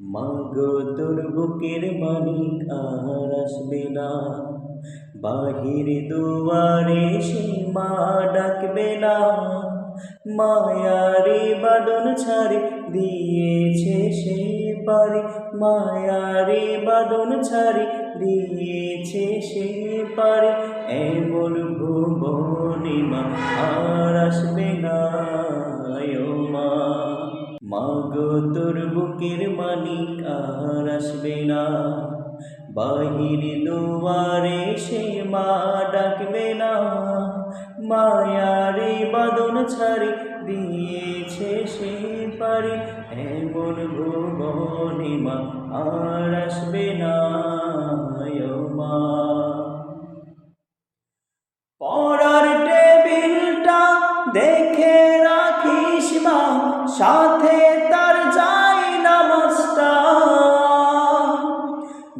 মাগো তোর বুকের মানিক আর আসবে না। বাহির দুয়ারে সে মা ডাকবে না। মায়ারে বাদন ছাড়ে, দিয়েছে সে পারে। মায়ারে বাদন ছাড়ে, দিয়েছে সে পারে। এমন ভুবনে মা আর আসবে না। মাগো তোর বুকের মালিক আর আসবে না। বাহির দুয়ারে সে মা ডাকবে না। মায়ারে বাদন ছাড়ি, দিয়েছে সে পারে। এমন ভুবনে মা আর আসবে না মা। পড়ার টেবিলটা দেখে রাখিস মা, সাথে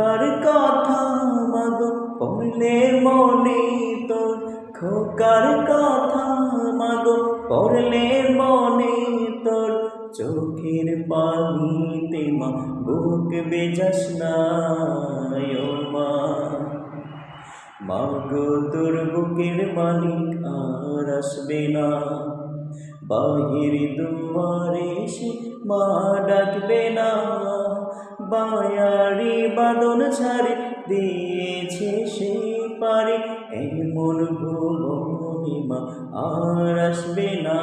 খোকার কথা মাগো, পড়লে মনে তোর। খোকার কথা মাগো, পড়লে মনে তোর। চোখের পানিতে মা, বুক বেজাস না মা। মাগো, তোর বুকের মালিক আর আসবে না। বাহির দুয়ারে সে মা ডাকবে না। বায়ারি বাদন ছাড়ে দিয়েছে সে পারে। এমন ভুবনে মা আর আসবে না